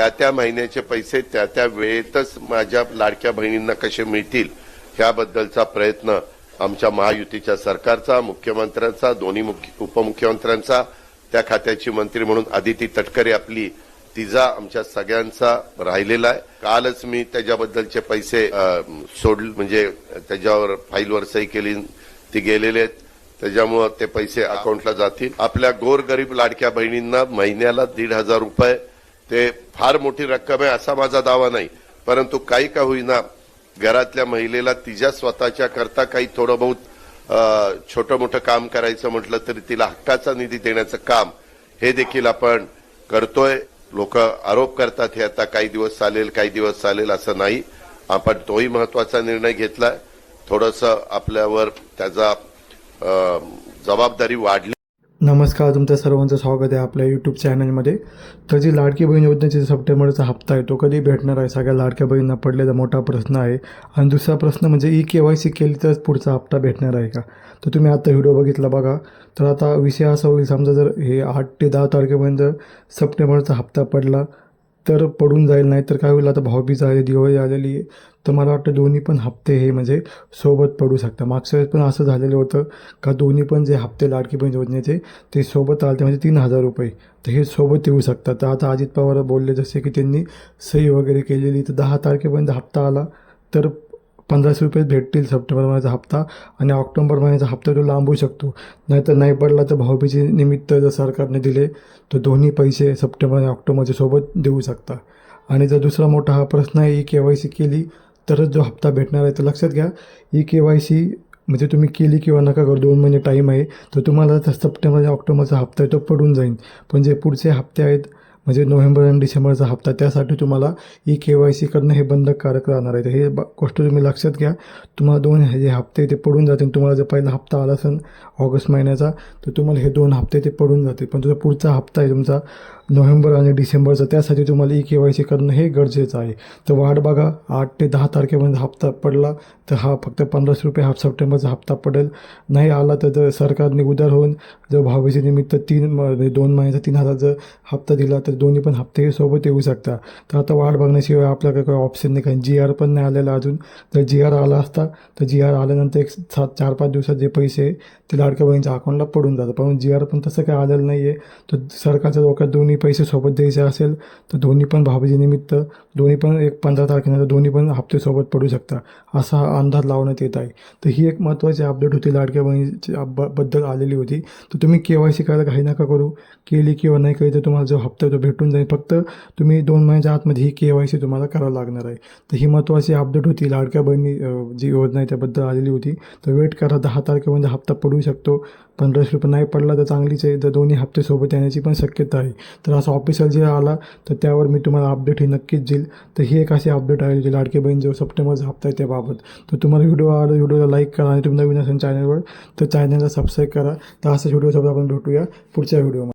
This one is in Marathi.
त्या त्या महिन्याचे पैसे त्या त्या वेळेतच माझ्या लाडक्या बहिणींना कसे मिळतील ह्याबद्दलचा प्रयत्न आमच्या महायुतीच्या सरकारचा मुख्यमंत्र्यांचा दोन्ही मुख्य- उपमुख्यमंत्र्यांचा त्या खात्याची मंत्री म्हणून आदिती तटकरे आपली तिजा आमच्या सगळ्यांचा राहिलेला आहे. कालच मी त्याच्याबद्दलचे पैसे सोडले सोड म्हणजे त्याच्यावर फाईलवर सही केली ती गेलेले आहेत. त्याच्यामुळं ते पैसे अकाउंटला जातील. आपल्या गोरगरीब लाडक्या बहिणींना महिन्याला दीड हजार रुपये ते फार मोठी रक्कम आहे असा माझा दावा नाही. परंतु काही का होईना घरातल्या महिलेला तिच्या स्वतःच्या करता काही थोडं बहुत छोटं मोठं काम करायचं म्हटलं तरी तिला हक्काचा निधी देण्याचं काम हे देखील आपण करतोय. लोक आरोप करतात हे आता काही दिवस चालेल काही दिवस चालेल असं नाही. आपण तोही महत्त्वाचा निर्णय घेतलाय. थोडंसं आपल्यावर त्याचा जबाबदारी वाढली. नमस्कार तुमचं सर्वांचं स्वागत आहे आपल्या यूट्यूब चॅनलमध्ये तर जी लाडकी बहीण योजनेची सप्टेंबरचा हप्ता आहे तो कधी भेटणार आहे? सगळ्या लाडक्या बहिणींना पडलेला मोठा प्रश्न आहे. आणि दुसरा प्रश्न म्हणजे ई के वाय सी केली तरच पुढचा हप्ता भेटणार आहे का? तर तुम्ही आता व्हिडिओ बघितला बघा. तर आता विषय असा होईल समजा जर हे आठ ते दहा तारखेपर्यंत जर सप्टेंबरचा हप्ता पडला तर पडून जाईल नाही तर काय होईल? आता भाऊबीज आहे दिवाळी आलेली आहे. तर मला वाटतं दोन्ही पण हप्ते हे म्हणजे सोबत पडू शकतात. मागच्या वेळेस पण असं झालेलं होतं का दोन्ही पण जे हप्ते लाडकी बहीण योजनेचे ते सोबत आले म्हणजे तीन हजार रुपये. तर हे सोबत येऊ शकतात. तर आता अजित पवार बोलले जसे की त्यांनी सही वगैरे केलेली. तर दहा तारखेपर्यंत हप्ता आला. तर पंधराशे रुपये भेटतील सप्टेंबर महिन्याचा हप्ता आणि ऑक्टोबर महिन्याचा हप्ता तो लांबू शकतो. नाहीतर नाही पडला तर भाऊबीजी निमित्त जर सरकारने दिले तर दोन्ही पैसे सप्टेंबर आणि ऑक्टोबरच्या सोबत देऊ शकता. आणि जर दुसरा मोठा हा प्रश्न आहे ई के वाय सी केली तरच जो हप्ता भेटणार आहे तर लक्षात घ्या ई के वाय सी म्हणजे तुम्ही केली किंवा नका करू दोन महिने टाईम आहे तर तुम्हाला सप्टेंबर आणि ऑक्टोबरचा हप्ता आहे तो पडून जाईल. पण जे पुढचे हप्ते आहेत म्हणजे नोव्हेंबर आणि डिसेंबरचा हप्ता. त्यासाठी तुम्हाला ई के वाय सी करणं हे बंधनकारक राहणार आहे. तर हे गोष्ट तुम्ही लक्षात घ्या. तुम्हाला दोन हे हप्ते ते पडून जातील. तुम्हाला जर पहिला हप्ता आला असेल ऑगस्ट महिन्याचा तर तुम्हाला हे दोन हप्ते ते पडून जातील. पण तुझा पुढचा हप्ता आहे तुमचा नोव्हेंबर आणि डिसेंबरचा. त्यासाठी तुम्हाला ई के वाय सी करणं हे गरजेचं आहे. तर वाट बघा आठ ते दहा तारखेपर्यंत हप्ता पडला तर हा फक्त पंधराशे रुपये हाफ सप्टेंबरचा हप्ता पडेल. नाही आला तर जर सरकारने उदार होऊन जर भावीचे निमित्त तीन म- म्हणजे दोन महिन्याचा तीन हजार जर हप्ता दिला तर दोन्ही पण हप्ते सोबत येऊ शकता. तर आता वाट बघण्याशिवाय आपल्याकडे काही ऑप्शन नाही कारण जी आर पण नाही आलेला अजून. तर जी आर आला असता तर जी आर आल्यानंतर एक सात चार पाच दिवसात जे पैसे आहे ते लाडक्या बहिणीच्या अकाउंटला पडून जातं पण जी आर पण तसं काय आलेलं नाही आहे तर सरकारच्या डोक्यात दोन्ही पैसे सोबत द्यायचे असेल तर दोन्ही पण भाऊबीजी निमित्त दोन्ही पण एक पंधरा तारखेनंतर दोन्ही पण हप्ते सोबत पडू शकता. असा अंधार अंदाज लावण्यात येत आहे. तर ही एक महत्त्वाची अपडेट होती. लाडक्या बहिणीच्या बद्दल आलेली होती. तर तुम्ही के वाय सी करायला काही नका करू. केली किंवा नाही केली तर तुम्हाला जो हप्ता आहे तो भेटून जाईल. फक्त तुम्ही दोन महिन्याच्या आतमध्ये ही के वाय सी तुम्हाला करावं लागणार आहे. तर ही महत्त्वाची अपडेट होती. लाडक्या बहिणी जी योजना आहे त्याबद्दल आलेली होती. तर वेट करा. दहा तारखेमध्ये हप्ता पडू शकतो. पंधराशे रुपये नाही पडला तर चांगलीच आहे. तर दोन्ही हप्ते सोबत येण्याची पण शक्यता आहे. तर असं ऑफिसर जे आला तर त्यावर मी तुम्हाला अपडेट ही नक्कीच देईल. तर ही एक अशी अपडेट आहे जी लाडके बहीण जो सप्टेंबरचा हप्ता आहे त्याबाबत. तर तुम्हाला व्हिडिओ आवडला व्हिडिओला लाईक करा आणि तुम्ही नवीन असेल चॅनलवर तर चॅनलला सबस्क्राईब करा. तर असाच व्हिडिओसोबत आपण भेटूया पुढच्या व्हिडिओमध्ये